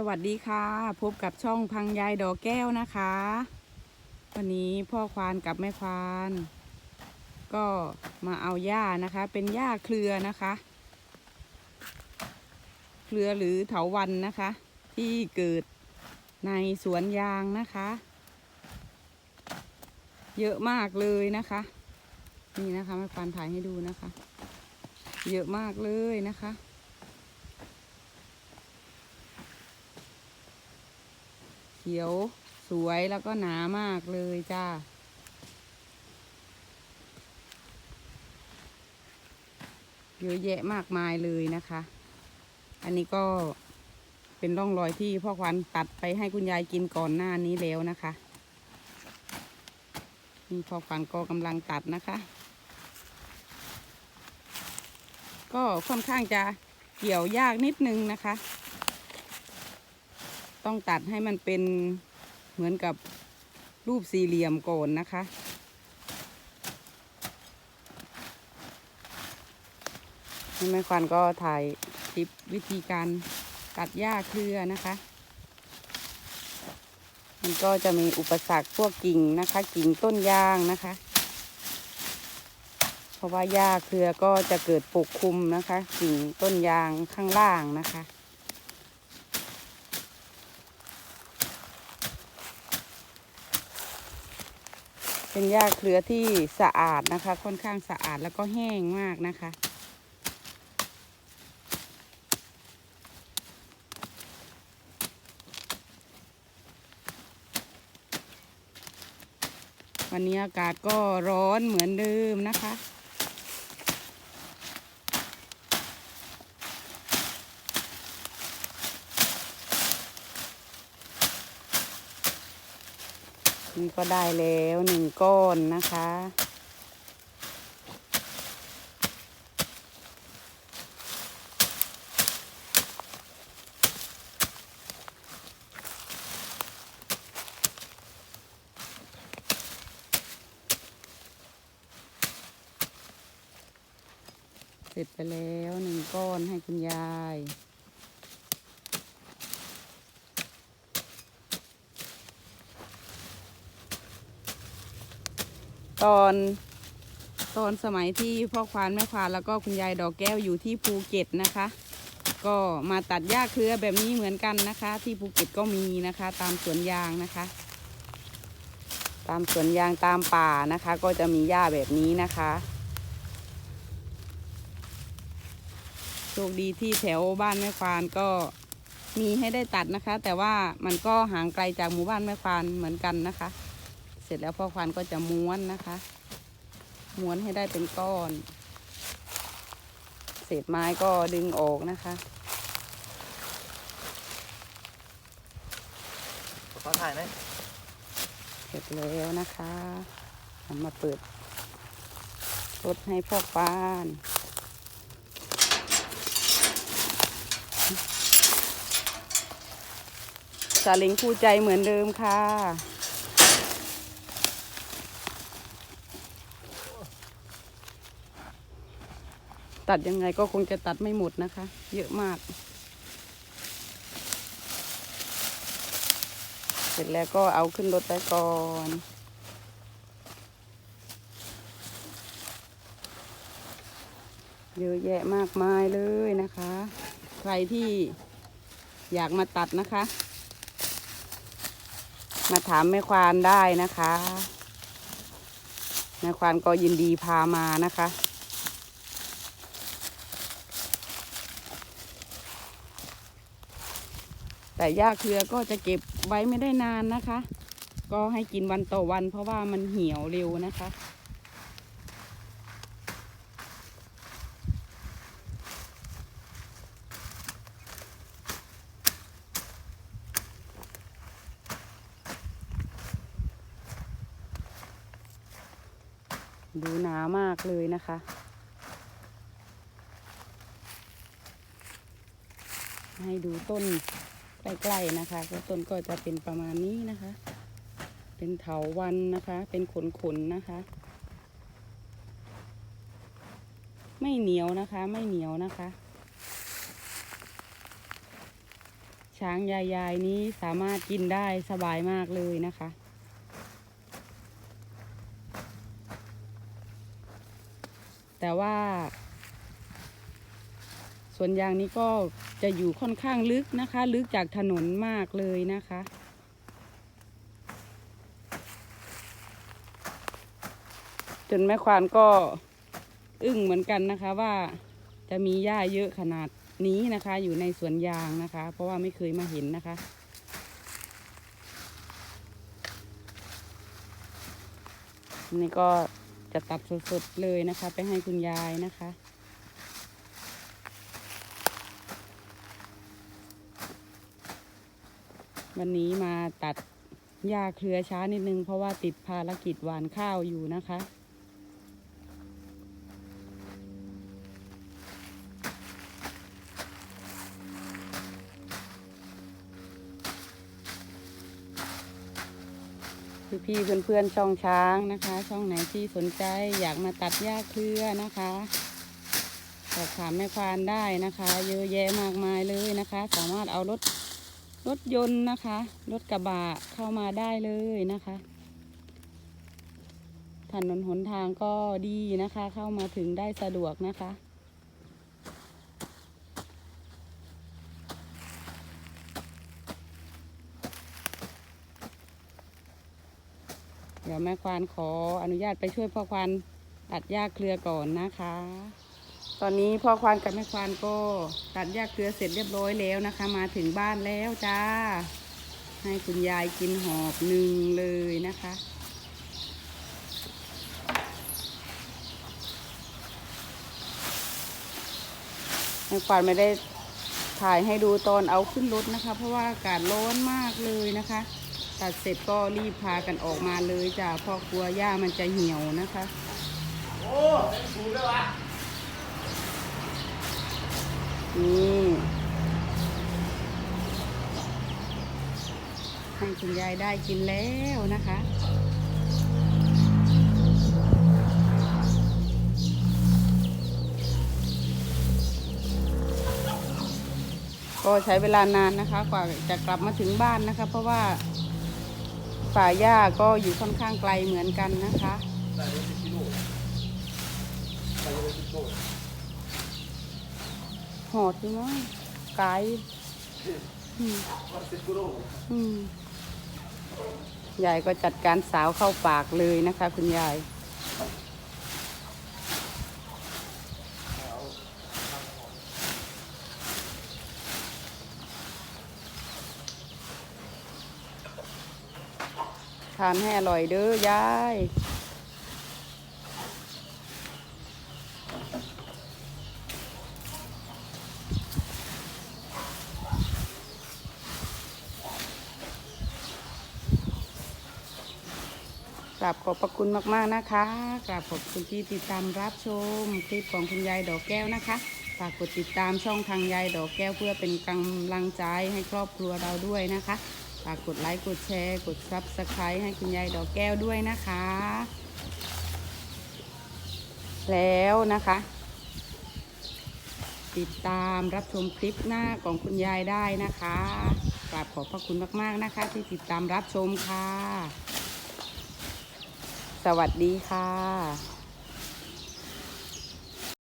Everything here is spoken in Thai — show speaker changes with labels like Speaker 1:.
Speaker 1: สวัสดีค่ะ พบกับช่องพังยายดอกแก้วนะคะ วันนี้พ่อควานกับแม่ควาน ก็มาเอาหญ้านะคะ เป็นหญ้าเครือนะคะ เครือหรือเถาวันนะคะ ที่เกิดในสวนยางนะคะ เยอะมากเลยนะคะ นี่นะคะแม่ควานถ่ายให้ดูนะคะ เยอะมากเลยนะคะ ขียวสวยแล้วก็หนามากเลยจ้า เยอะแยะมากมายเลยนะคะ อันนี้ก็เป็นร่องรอยที่พ่อควันตัดไปให้คุณยายกินก่อนหน้านี้แล้วนะคะนี่พ่อควันก็กำลังตัดนะคะ ก็ค่อนข้างจะเกี่ยวยากนิดนึงนะคะ ต้องตัดให้มันเป็นเหมือนกับรูปสี่เหลี่ยมก่อนนะคะ นี่แม่ควันก็ถ่ายคลิปวิธีการตัดหญ้าเครือนะคะ มันก็จะมีอุปสรรคพวกกิ่งนะคะ กิ่งต้นยางนะคะ เพราะว่าหญ้าเครือก็จะเกิดปกคลุมนะคะ กิ่งต้นยางข้างล่างนะคะ เป็นหญ้าเครือที่สะอาดนะคะ ค่อนข้างสะอาดแล้วก็แห้งมากนะคะ วันนี้อากาศก็ร้อนเหมือนเดิมนะคะ นี่ก็ได้แล้วหนึ่งก้อนนะคะ เสร็จไปแล้วหนึ่งก้อนให้คุณยาย ตอนตอนสมัยที่พ่อควานแม่ควานแล้วก็คุณยายดอกแก้วอยู่ที่ภูเก็ตนะคะ ก็มาตัดหญ้าเครือแบบนี้เหมือนกันนะคะ ที่ภูเก็ตก็มีนะคะ ตามสวนยางนะคะ ตามสวนยางตามป่านะคะ ก็จะมีหญ้าแบบนี้นะคะโชคดีที่แถวบ้านแม่ควานก็มีให้ได้ตัดนะคะ แต่ว่ามันก็ห่างไกลจากหมู่บ้านแม่ควานเหมือนกันนะคะ เสร็จแล้วพ่อควานก็จะม้วนนะคะ ม้วนให้ได้เป็นก้อน เศษไม้ก็ดึงออกนะคะ
Speaker 2: ขอถ่ายไหม
Speaker 1: เสร็จแล้วนะคะเอามาเปิดรถให้พ่อควานสาเลิงคู่ใจเหมือนเดิมค่ะ ตัดยังไงก็คงจะตัดไม่หมดนะคะ เยอะมาก เสร็จแล้วก็เอาขึ้นรถไปก่อนเยอะแยะมากมายเลยนะคะ ใครที่อยากมาตัดนะคะ มาถามแม่ควานได้นะคะ แม่ควานก็ยินดีพามานะคะ แต่หญ้าเครือก็จะเก็บไว้ไม่ได้นานนะคะ ก็ให้กินวันต่อวัน เพราะว่ามันเหี่ยวเร็วนะคะ ดูหนามากเลยนะคะให้ดูต้น ใกล้ๆนะคะก็ต้นก็จะเป็นประมาณนี้นะคะ เป็นเถาวันนะคะ เป็นขนๆนะคะ ไม่เหนียวนะคะ ไม่เหนียวนะคะ ช้างยายๆนี้สามารถกินได้สบายมากเลยนะคะแต่ว่า สวนยางนี้ก็จะอยู่ค่อนข้างลึกนะคะ ลึกจากถนนมากเลยนะคะ จนแม่ควานก็อึ้งเหมือนกันนะคะว่าจะมีหญ้าเยอะขนาดนี้นะคะ อยู่ในสวนยางนะคะ เพราะว่าไม่เคยมาเห็นนะคะนี่ก็จะตัดสดๆเลยนะคะ ไปให้คุณยายนะคะ วันนี้มาตัดหญ้าเครือช้านิดนึง เพราะว่าติดภารกิจหวานข้าวอยู่นะคะพี่พี่เพื่อนๆช่องช้างนะคะ ช่องไหนที่สนใจอยากมาตัดหญ้าเครือนะคะสอบถามแม่ควานได้นะคะ เยอะแยะมากมายเลยนะคะ สามารถเอารถ รถยนต์นะคะ รถกระบะเข้ามาได้เลยนะคะ ถนนหนทางก็ดีนะคะ เข้ามาถึงได้สะดวกนะคะ เดี๋ยวแม่ควานขออนุญาตไปช่วยพ่อควานตัดหญ้าเครือก่อนนะคะ ตอนนี้พ่อควานกับแม่ควานก็ตัดหญ้าเครือเสร็จเรียบร้อยแล้วนะคะ มาถึงบ้านแล้วจ้า ให้คุณยายกินหอบหนึ่งเลยนะคะ แม่ควานไม่ได้ถ่ายให้ดูตอนเอาขึ้นรถนะคะ เพราะว่าอากาศร้อนมากเลยนะคะ ตัดเสร็จก็รีบพากันออกมาเลยจ้ะเพราะกลัวหญ้ามันจะเหี่ยวนะคะ
Speaker 2: โอ้เป็นสูตรเลยวะ
Speaker 1: นี่ให้คุณยายได้กินแล้วนะคะก็ใช้เวลานานนะคะ กว่าจะกลับมาถึงบ้านนะคะ เพราะว่าป่าหญ้าก็อยู่ค่อนข้างไกลเหมือนกันนะคะ อดอยู่เนาะไกลอืม
Speaker 2: กิโล
Speaker 1: อืมยายก็จัดการสาวเข้าปากเลยนะคะ คุณยาย ทานให้อร่อยเด้อยาย ราบขอบพระคุณมากๆนะคะกราบขอบคุณที่ติดตามรับชมคลิปของคุณยายดอกแก้วนะคะฝากกดติดตามช่องทางยายดอกแก้วเพื่อเป็นกำลังใจให้ครอบครัวเราด้วยนะคะฝากกดไลค์กดแชร์ กดซับสไครต์ให้คุณยายดอกแก้วด้วยนะคะ แล้วนะคะ ติดตามรับชมคลิปหน้าของคุณยายได้นะคะกราบขอบพระคุณมากๆนะคะ ที่ติดตามรับชมค่ะ วัสดีค่ะ